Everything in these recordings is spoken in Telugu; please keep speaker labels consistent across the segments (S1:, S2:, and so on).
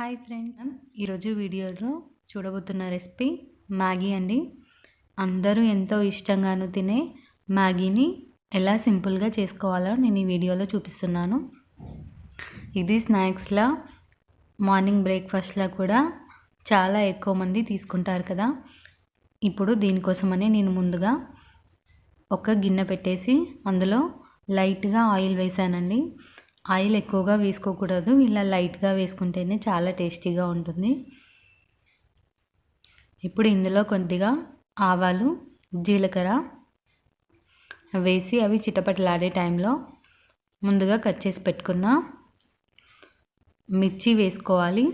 S1: Hi friends. ఈరోజు వీడియోలో చూడబోతున్న రెసిపీ మ్యాగీ అండి. అందరూ ఎంతో ఇష్టంగాను తినే మ్యాగీని ఎలా సింపుల్గా చేసుకోవాలో నేను ఈ వీడియోలో చూపిస్తున్నాను. ఇది స్నాక్స్లా మార్నింగ్ బ్రేక్ఫాస్ట్లా కూడా చాలా ఎక్కువ మంది తీసుకుంటారు కదా. ఇప్పుడు దీనికోసమని నేను ముందుగా ఒక గిన్నె పెట్టేసి అందులో లైట్గా ఆయిల్ వేసానండి ఆయిల్ ఎక్కువగా వేసుకోకూడదు. ఇలా లైట్గా వేసుకుంటేనే చాలా టేస్టీగా ఉంటుంది. ఇప్పుడు ఇందులో కొద్దిగా ఆవాలు జీలకర్ర వేసి అవి చిటపటలాడే టైంలో ముందుగా కట్ చేసి పెట్టుకున్న మిర్చి వేసుకోవాలి.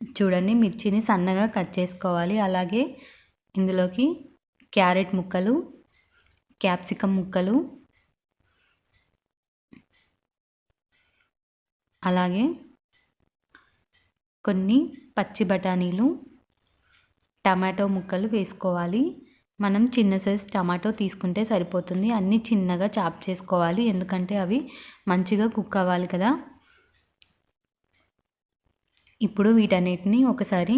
S1: చూడండి మిర్చిని సన్నగా కట్ చేసుకోవాలి. అలాగే ఇందులోకి క్యారెట్ ముక్కలు క్యాప్సికమ్ ముక్కలు అలాగే కొన్ని పచ్చి బఠానీలు టమాటో ముక్కలు వేసుకోవాలి. మనం చిన్న సైజ్ టమాటో తీసుకుంటే సరిపోతుంది. అన్నీ చిన్నగా చాప్ చేసుకోవాలి. ఎందుకంటే అవి మంచిగా కుక్ అవ్వాలి కదా. ఇప్పుడు వీటన్నిటిని ఒకసారి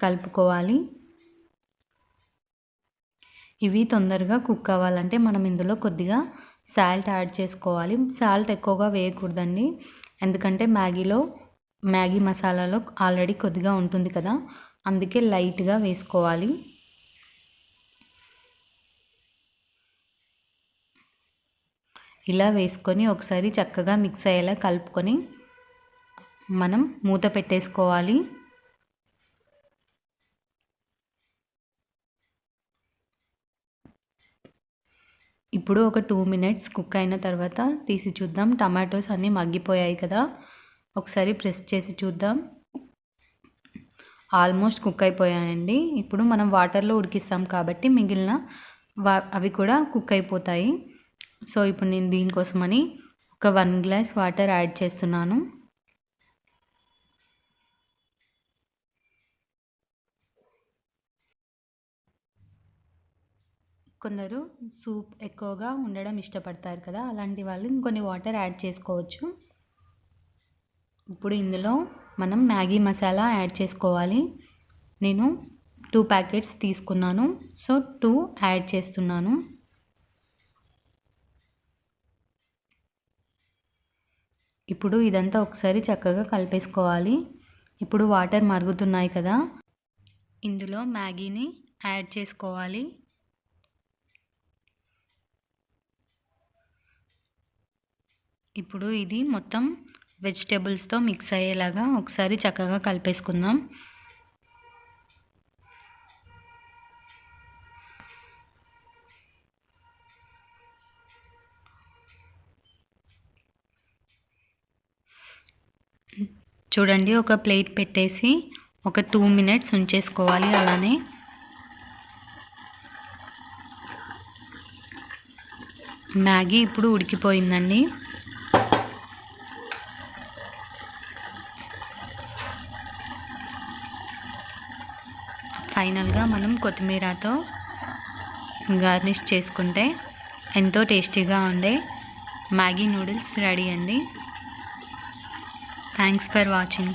S1: కలుపుకోవాలి. ఇవి తొందరగా కుక్ అవ్వాలంటే మనం ఇందులో కొద్దిగా సాల్ట్ యాడ్ చేసుకోవాలి. సాల్ట్ ఎక్కువగా వేయకూడదండి. ఎందుకంటే మ్యాగీలో మ్యాగీ మసాలాలో ఆల్రెడీ కొద్దిగా ఉంటుంది కదా. అందుకే లైట్గా వేసుకోవాలి. ఇలా వేసుకొని ఒకసారి చక్కగా మిక్స్ అయ్యేలా కలుపుకొని మనం మూత పెట్టేసుకోవాలి. ఇప్పుడు ఒక టూ మినిట్స్ కుక్ అయిన తర్వాత తీసి చూద్దాం. టమాటోస్ అన్నీ మగ్గిపోయాయి కదా. ఒకసారి ప్రెస్ చేసి చూద్దాం. ఆల్మోస్ట్ కుక్ అయిపోయాయండి. ఇప్పుడు మనం వాటర్లో ఉడికిస్తాం కాబట్టి మిగిలిన వా అవి కూడా కుక్ అయిపోతాయి. సో ఇప్పుడు నేను దీనికోసమని ఒక వన్ గ్లాస్ వాటర్ యాడ్ చేస్తున్నాను. కొందరు సూప్ ఎక్కువగా ఉండడం ఇష్టపడతారు కదా అలాంటి వాళ్ళు ఇంకొన్ని వాటర్ యాడ్ చేసుకోవచ్చు. ఇప్పుడు ఇందులో మనం మ్యాగీ మసాలా యాడ్ చేసుకోవాలి. నేను టూ ప్యాకెట్స్ తీసుకున్నాను. సో టూ యాడ్ చేస్తున్నాను. ఇప్పుడు ఇదంతా ఒకసారి చక్కగా కలిపేసుకోవాలి. ఇప్పుడు వాటర్ మరుగుతున్నాయి కదా ఇందులో మ్యాగీని యాడ్ చేసుకోవాలి. ఇప్పుడు ఇది మొత్తం వెజిటేబుల్స్తో మిక్స్ అయ్యేలాగా ఒకసారి చక్కగా కలిపేసుకుందాం. చూడండి ఒక ప్లేట్ పెట్టేసి ఒక టూ మినిట్స్ ఉంచేసుకోవాలి అలానే. మ్యాగీ ఇప్పుడు ఉడికిపోయిందండి. ఫైనల్గా మనం కొత్తిమీరతో గార్నిష్ చేసుకుంటే ఎంతో టేస్టీగా ఉండే మ్యాగీ నూడిల్స్ రెడీ అండి. Thanks for watching.